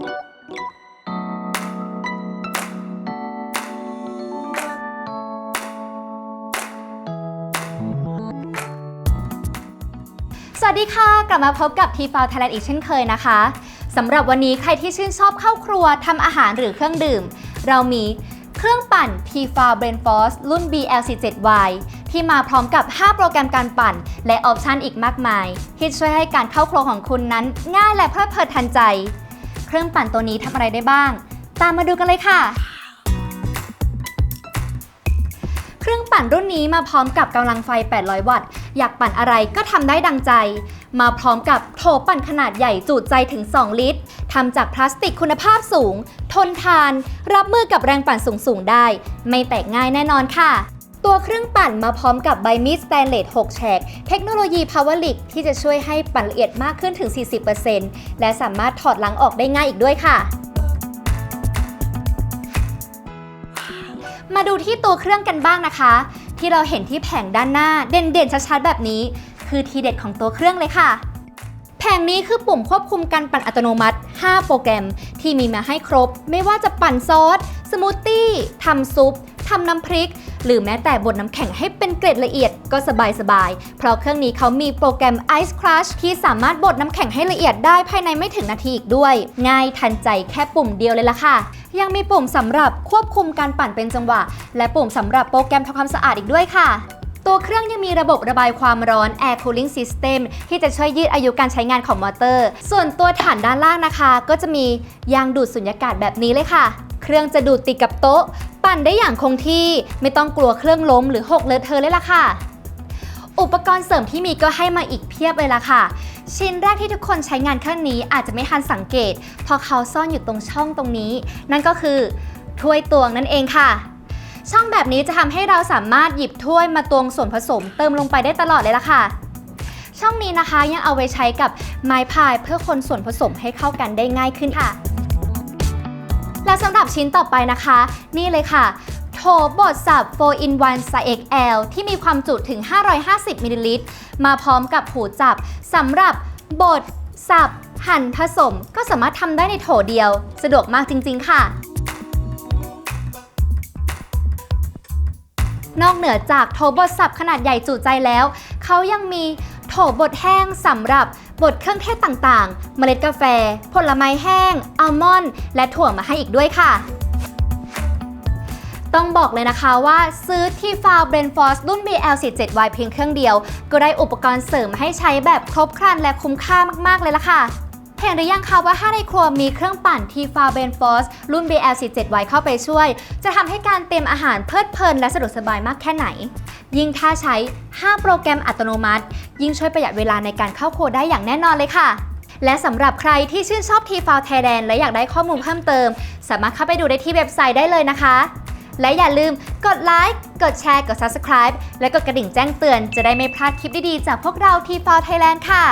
สวัสดีค่ะ กลับมาพบกับ t f o u Thailand อีกเช่นเคยนะคะสำหรับวันนี้ใครที่ชื่นชอบเข้าครัวทำอาหารหรือเครื่องดื่ม เรามีเครื่องปั่น t f o u Brain Force รุ่น BLC7Y ที่มาพร้อมกับ 5 โปรแกรมการปั่น และออปชันอีกมากมาย ที่ช่วยให้การเข้าครัวของคุณนั้นง่ายและเพลิดเพลินทันใจ เครื่องปั่นตัวนี้ทำอะไรได้บ้าง ตามมาดูกันเลยค่ะ เครื่องปั่นรุ่นนี้มาพร้อมกับกำลังไฟ 800 วัตต์ อยากปั่นอะไรก็ทำได้ดังใจ มาพร้อมกับโถปั่นขนาดใหญ่จุใจถึง 2 ลิตรทำจากพลาสติกคุณภาพสูง ทนทาน รับมือกับแรงปั่นสูงๆได้ ไม่แตกง่ายแน่นอนค่ะ ตัวเครื่องปั่นมาพร้อมกับใบมีดสแตนเลส 6 แฉก เทคโนโลยี Powerlic ที่จะช่วยให้ปั่นละเอียดมากขึ้นถึง 40%และสามารถถอดหล้างออกได้ง่ายอีกด้วยค่ะ มาดูที่ตัวเครื่องกันบ้างนะคะ ที่เราเห็นที่แผงด้านหน้าเด่นๆชัดๆแบบนี้ คือทีเด็ดของตัวเครื่องเลยค่ะแผงนี้คือปุ่มควบคุมการปั่นอัตโนมัติ 5 โปรแกรมที่มีมาให้ครบ ไม่ว่าจะปั่นซอส สมูทตี้ ทำซุป ทำน้ำพริก หรือแม้แต่บดน้ำแข็งให้เป็นเกร็ดละเอียดก็สบายๆ เพราะเครื่องนี้เขามีโปรแกรม Ice Crush ที่สามารถบดน้ำแข็งให้ละเอียดได้ภายในไม่ถึงนาทีอีกด้วย ง่ายทันใจแค่ปุ่มเดียวเลยล่ะค่ะ ยังมีปุ่มสำหรับควบคุมการปั่นเป็นจังหวะ และปุ่มสำหรับโปรแกรมทำความสะอาดอีกด้วยค่ะตัวเครื่องยังมีระบบระบายความร้อน Air Cooling System ที่จะช่วยยืดอายุการใช้งานของมอเตอร์ ส่วนตัวฐานด้านล่างนะคะ ก็จะมียางดูดสุญญากาศแบบนี้เลยค่ะ เครื่องจะดูดติดกับโต๊ะ ปั่นได้อย่างคงที่ไม่ต้องกลัวเครื่องล้มหรือหกเลอะเทอะเลยล่ะค่ะ อุปกรณ์เสริมที่มีก็ให้มาอีกเพียบเลยล่ะค่ะ ชิ้นแรกที่ทุกคนใช้งานเครื่องนี้อาจจะไม่ทันสังเกต เพราะเขาซ่อนอยู่ตรงช่องตรงนี้ นั่นก็คือถ้วยตวงนั่นเองค่ะ ช่องแบบนี้จะทำให้เราสามารถหยิบถ้วยมาตวงส่วนผสมเติมลงไปได้ตลอดเลยล่ะค่ะช่องนี้นะคะยังเอาไว้ใช้กับไม้พายเพื่อคนส่วนผสมให้เข้ากันได้ง่ายขึ้นค่ะ และสำหรับชิ้นต่อไปนะคะ นี่เลยค่ะโถบดสับ 4 in 1 s i XL ที่มีความจุถึง 550มิลลิลิตรมาพร้อมกับหูจับสำหรับบดสับ หั่นผสมก็สามารถทำได้ในโถเดียว สะดวกมากจริง ๆ ค่ะ นอกเหนือจากโถบดสับขนาดใหญ่จุใจแล้ว เขายังมีโถบดแห้งสำหรับบดเครื่องเทศต่างๆ เมล็ดกาแฟ ผลไม้แห้ง อัลมอนด์และถั่วมาให้อีกด้วยค่ะ ต้องบอกเลยนะคะว่าซื้อที่ฟาวเบรนฟอสรุ่น BL47Y เพียงเครื่องเดียว ก็ได้อุปกรณ์เสริมให้ใช้แบบครบครันและคุ้มค่ามากๆเลยล่ะค่ะ เห็นหรือยังคะว่าถ้าในครัวมีเครื่องปั่นทีฟาเบนฟอสรุ่น BL47Y เข้าไปช่วย จะทำให้การเตรียมอาหารเพลิดเพลินและสะดวกสบายมากแค่ไหน ยิ่งถ้าใช้ 5 โปรแกรมอัตโนมัติ ยิ่งช่วยประหยัดเวลาในการเข้าครัวได้อย่างแน่นอนเลยค่ะ และสำหรับใครที่ชื่นชอบ t f o u Thailand และอยากได้ข้อมูลเพิ่มเติม สามารถเข้าไปดูได้ที่เว็บไซต์ได้เลยนะคะ และอย่าลืมกดไลค์กดแชร์กด Subscribe และกดกระดิ่งแจ้งเตือนจะได้ไม่พลาดคลิปดีๆจากพวกเรา t f o u Thailand ค่ะ